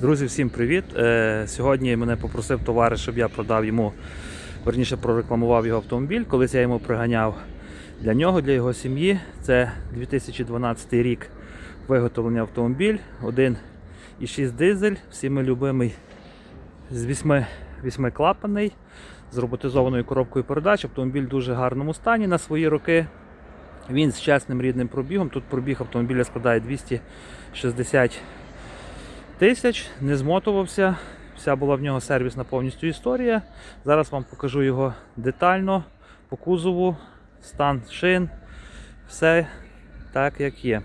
Друзі, всім привіт! Е, Сьогодні мене попросив товариш, щоб я продав йому, верніше прорекламував його автомобіль. Колись я йому приганяв для нього, для його сім'ї. Це 2012 рік виготовлення автомобіль, 1,6 дизель, всіми любимий з 8, 8 клапаний, з роботизованою коробкою передач. Автомобіль в дуже гарному стані на свої роки. Він з чесним рідним пробігом. Тут пробіг автомобіля складає 260 тисяч, не змотувався. Вся була в нього сервісна повністю історія. Зараз вам покажу його детально по кузову, стан шин, все так як є.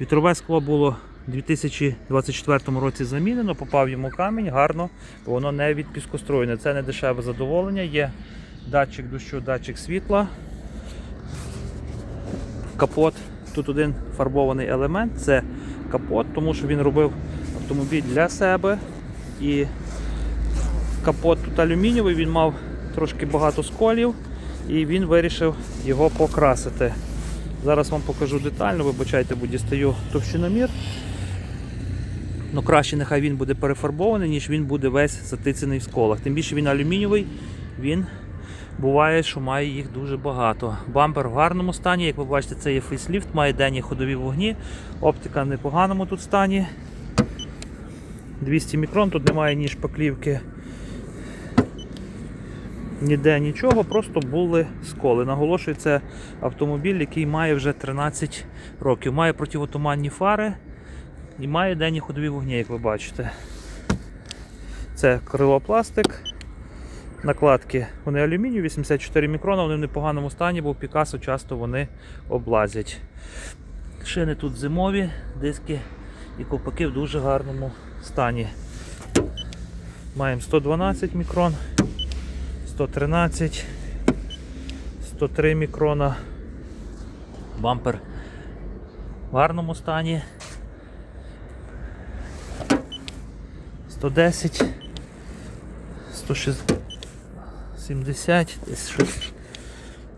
Вітрове скло було у 2024 році замінено, попав йому камінь гарно, бо воно не від піскоструєне. Це не дешеве задоволення. Є датчик дощу, датчик світла, капот. Тут один фарбований елемент це капот, тому що він робив автомобіль для себе. І капот тут алюмінієвий, він мав трошки багато сколів і він вирішив його покрасити. Зараз вам покажу детально, вибачайте, бо дістаю товщиномір. Ну краще нехай він буде перефарбований, ніж він буде весь затицений в сколах. Тим більше він алюмінієвий, він буває, що має їх дуже багато. Бампер в гарному стані, як ви бачите, це є фейсліфт, має денні ходові вогні, оптика в непоганому тут стані. 200 мікрон, тут немає ні шпаклівки, ніде нічого, просто були сколи. Наголошую, це автомобіль, який має вже 13 років. Має противотуманні фари і має денні ходові вогні, як ви бачите. Це крилопластик. Накладки вони алюмінію, 84 мікрона, вони в непоганому стані, бо в Пікасо часто вони облазять. Шини тут зимові, диски і ковпаки в дуже гарному стані. Маємо 112 мікрон, 113, 103 мікрона. Бампер в гарному стані. 110, 160, 70, десь щось,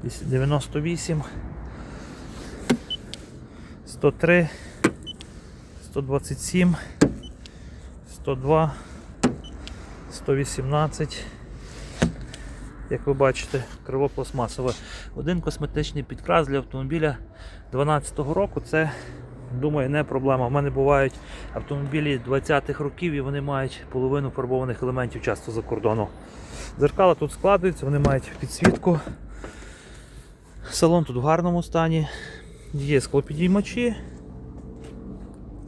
десь 98, 103, 127, 102, 118. Як ви бачите, криво пластмасове. Один косметичний підкрас для автомобіля 2012 року це, думаю, не проблема. У мене бувають автомобілі 20-х років і вони мають половину фарбованих елементів часто за кордону. Дзеркала тут складаються, вони мають підсвітку. Салон тут в гарному стані. Є склопідіймачі.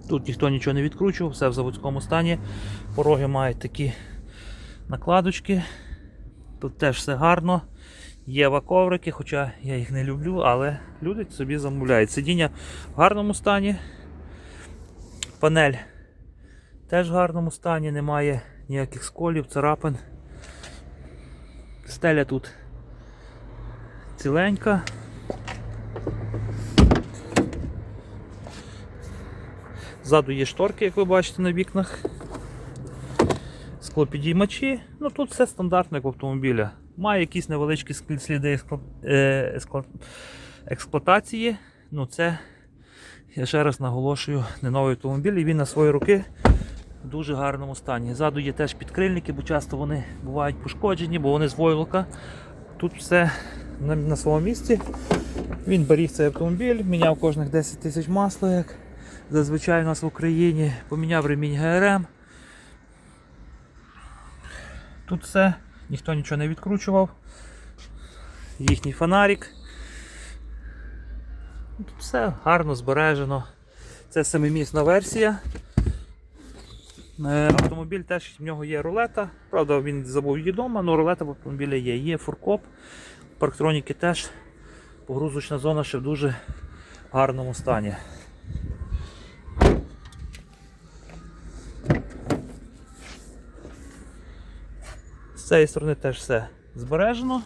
Тут ніхто нічого не відкручував, все в заводському стані. Пороги мають такі накладочки. Тут теж все гарно. Є ваковрики, хоча я їх не люблю, але люди собі замовляють. Сидіння в гарному стані. Панель теж в гарному стані, немає ніяких сколів, царапин. Стеля тут ціленька. Ззаду є шторки, як ви бачите на вікнах. Склопідіймачі. Ну тут все стандартно, як в автомобіля. Має якісь невеличкі сліди е, експлуатації. Ну це, я ще раз наголошую, не новий автомобіль, і він на свої роки в дуже гарному стані. Ззаду є теж підкрильники, бо часто вони бувають пошкоджені, бо вони з войлока. Тут все на, своєму місці. Він беріг цей автомобіль, міняв кожних 10 тисяч масла, зазвичай у нас в Україні. Поміняв ремінь ГРМ. Тут все, ніхто нічого не відкручував. Їхній фонарик. Тут все гарно збережено. Це семимісна версія. Е, Автомобіль теж в нього є рулета. Правда, він забув її вдома, але рулета в автомобілі є. Є фуркоп. Парктроніки теж. Погрузочна зона ще в дуже гарному стані. Цієї сторони теж все збережено.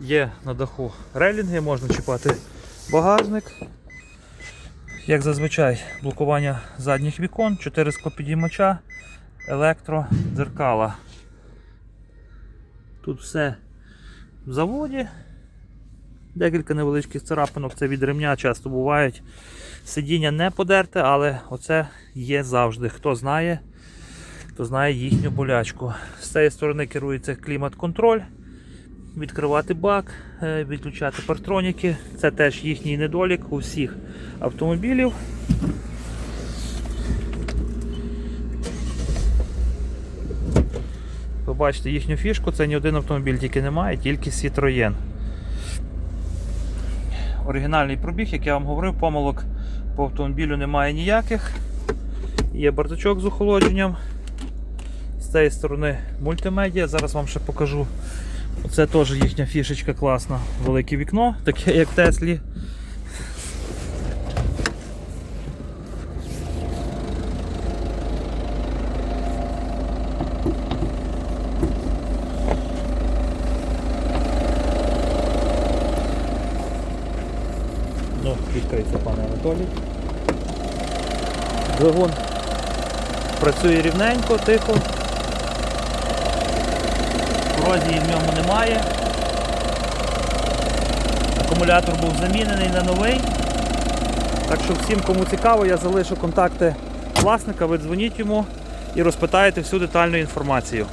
Є на даху рейлінги, можна чіпати багажник. Як зазвичай, блокування задніх вікон, 4 склопідіймача, електро, дзеркала. Тут все в заводі. Декілька невеличких царапинок, це від ремня часто бувають. Сидіння не подерте, але оце є завжди. Хто знає, хто знає їхню болячку. З цієї сторони керується клімат-контроль. Відкривати бак, е, відключати партроніки. Це теж їхній недолік у всіх автомобілів. Ви бачите їхню фішку, це ні один автомобіль тільки немає, тільки Citroën. Оригінальний пробіг, як я вам говорив, помилок по автомобілю немає ніяких. Є бардачок з охолодженням. З цієї сторони мультимедіа. Зараз вам ще покажу. Це теж їхня фішечка класна. Велике вікно, таке як в Теслі. Ну, відкрийся, пане Анатолій. Двигун працює рівненько, тихо. Корозії в ньому немає. Акумулятор був замінений на новий. Так що всім, кому цікаво, я залишу контакти власника, ви дзвоніть йому і розпитаєте всю детальну інформацію.